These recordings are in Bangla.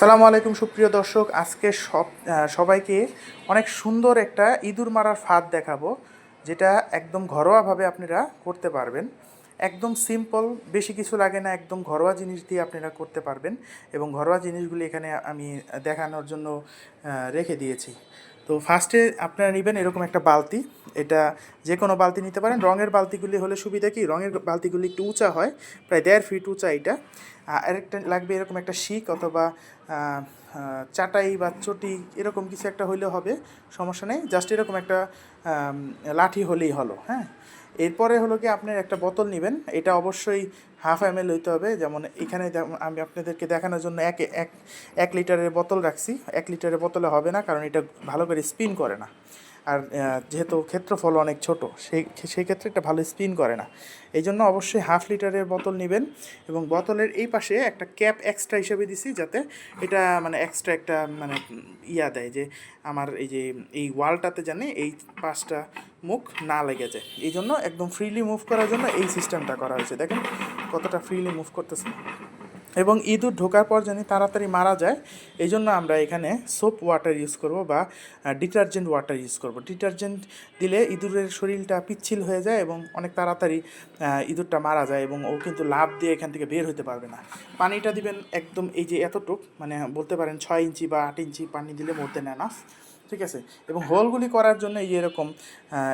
সালামু আলাইকুম, সুপ্রিয় দর্শক। আজকে সব সবাইকে অনেক সুন্দর একটা ইঁদুর মারার ফাঁদ দেখাবো, যেটা একদম ঘরোয়াভাবে আপনারা করতে পারবেন। একদম সিম্পল বেশি কিছু লাগে না, একদম ঘরোয়া জিনিস দিয়ে আপনারা করতে পারবেন এবং ঘরোয়া জিনিসগুলি এখানে আমি দেখানোর জন্য রেখে দিয়েছি। তো ফার্স্টে আপনারা নেবেন এরকম একটা বালতি। এটা যে কোনো বালতি নিতে পারেন। রঙের বালতিগুলি হলে সুবিধা কি? রঙের বালতিগুলি একটু উঁচা হয়, প্রায় দেড় ফিট উঁচা এটা। আরেকটা লাগবে এরকম একটা শিক অথবা চাটাই বা চটি, এরকম কিছু একটা হইলেও হবে, সমস্যা নেই। জাস্ট এরকম একটা লাঠি হলেই হলো হ্যাঁ? এরপরে হলো কি আপনার একটা বোতল নেবেন। এটা অবশ্যই হাফ এম এল হইতে হবে। যেমন এখানে আমি আপনাদেরকে দেখানোর জন্য এক এক লিটারের বোতল রাখছি। এক লিটারের বোতলে হবে না, কারণ এটা ভালো করে স্পিন করে না। আর যেহেতু ক্ষেত্রফল অনেক ছোট, সেই সেই ক্ষেত্রে একটা ভালো স্পিন করে না। এই জন্য অবশ্যই হাফ লিটারের বোতল নেবেন এবং বোতলের এই পাশে একটা ক্যাপ এক্সট্রা হিসেবে দিছি যাতে এটা মানে এক্সট্রা একটা মানে ইয়া দেয় যে আমার এই যে, এই ওয়ালটাতে জানে এই পাঁচটা মুখ না লেগে যায়। এই জন্য একদম ফ্রিলি মুভ করার জন্য এই সিস্টেমটা করা হয়েছে। দেখেন কতটা ফ্রিলি মুভ করতেছে। এবং ইঁদুর ঢোকার পর জানি তাড়াতাড়ি মারা যায়, এই জন্য আমরা এখানে সোপ ওয়াটার ইউজ করব বা ডিটারজেন্ট ওয়াটার ইউজ করব। ডিটারজেন্ট দিলে ইঁদুরের শরীরটা পিচ্ছিল হয়ে যায় এবং অনেক তাড়াতাড়ি ইঁদুরটা মারা যায় এবং ও কিন্তু লাভ দিয়ে এখান থেকে বের হতে পারবে না। পানিটা দিবেন একদম এই যে এতটুক মানে বলতে পারেন ছয় ইঞ্চি বা আট ইঞ্চি পানি দিলে মরতে নেয় না ঠিক আছে? এবং হোলগুলি করার জন্য এই এরকম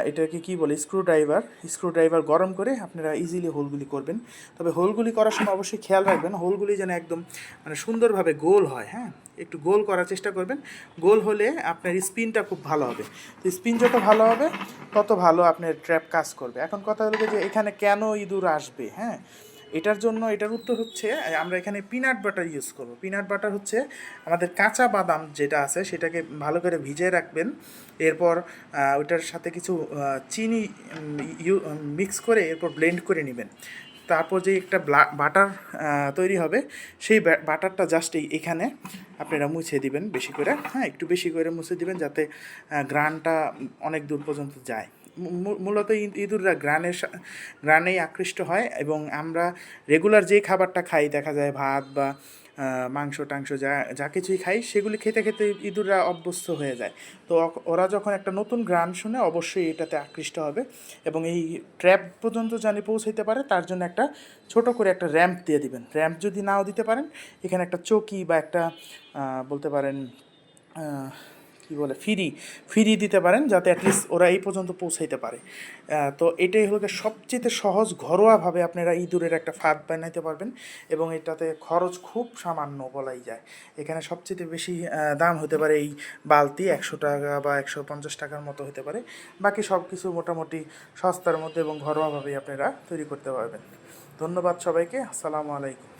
এটাকে কি বলে? স্ক্রু ড্রাইভার স্ক্রু ড্রাইভার গরম করে আপনারা ইজিলি হোলগুলি করবেন। তবে হোলগুলি করার সময় অবশ্যই খেয়াল রাখবেন, হোলগুলি যেন একদম মানে সুন্দরভাবে গোল হয় হ্যাঁ? একটু গোল করার চেষ্টা করবেন। গোল হলে আপনার স্পিনটা খুব ভালো হবে। তো স্পিন যত ভালো হবে, তত ভালো আপনার ট্র্যাপ কাজ করবে। এখন কথা হলো যে এখানে কেন ইঁদুর আসবে হ্যাঁ? এটার জন্য এটার উত্তর হচ্ছে আমরা এখানে পিনাট বাটার ইউজ করব। পিনাট বাটার হচ্ছে আমাদের কাঁচা বাদাম যেটা আছে সেটাকে ভালো করে ভিজিয়ে রাখবেন। এরপর আহ, ওইটার সাথে কিছু চিনি মিক্স করে এরপর ব্লেন্ড করে নেবেন। তারপর যে একটা বাটার তৈরি হবে সেই বাটারটা জাস্ট এখানে আপনারা মুছে দিবেন বেশি করে। হ্যাঁ একটু বেশি করে মুছে দিবেন যাতে গ্রানটা অনেক দূর পর্যন্ত যায়। মূলত ইঁদুররা গ্রানের গ্রানেই আকৃষ্ট হয় এবং আমরা রেগুলার যে খাবারটা খাই, দেখা যায় ভাত বা মাংস, টাংস, যা যা কিছুই খাই, সেগুলি খেতে খেতে ইঁদুররা অভ্যস্ত হয়ে যায়। তো ওরা যখন একটা নতুন গ্রান শুনে অবশ্যই এটাতে আকৃষ্ট হবে এবং এই ট্র্যাপ পর্যন্ত জানি পৌঁছাইতে পারে, তার জন্য একটা ছোট করে একটা র্যাম্প দিয়ে দিবেন। র্যাম্প যদি নাও দিতে পারেন, এখানে একটা চকি বা একটা বলতে পারেন কি বলে ফ্রি ফ্রি দিতে পারেন যাতে অ্যাটলিস্ট ওরা এই পর্যন্ত পৌঁছাইতে পারে। তো এটাই হলো সবচেয়ে সহজ ঘরোয়াভাবে আপনারা ইঁদুরের একটা ফাঁদ বানাইতে পারবেন এবং এটাতে খরচ খুব সামান্য বলাই যায়। এখানে সবচেয়ে বেশি দাম হতে পারে এই বালতি একশো টাকা বা একশো পঞ্চাশ টাকার মতো হতে পারে। বাকি সব কিছু মোটামুটি সস্তার মধ্যে এবং ঘরোয়াভাবেই আপনারা তৈরি করতে পারবেন। ধন্যবাদ সবাইকে, আসসালামু আলাইকুম।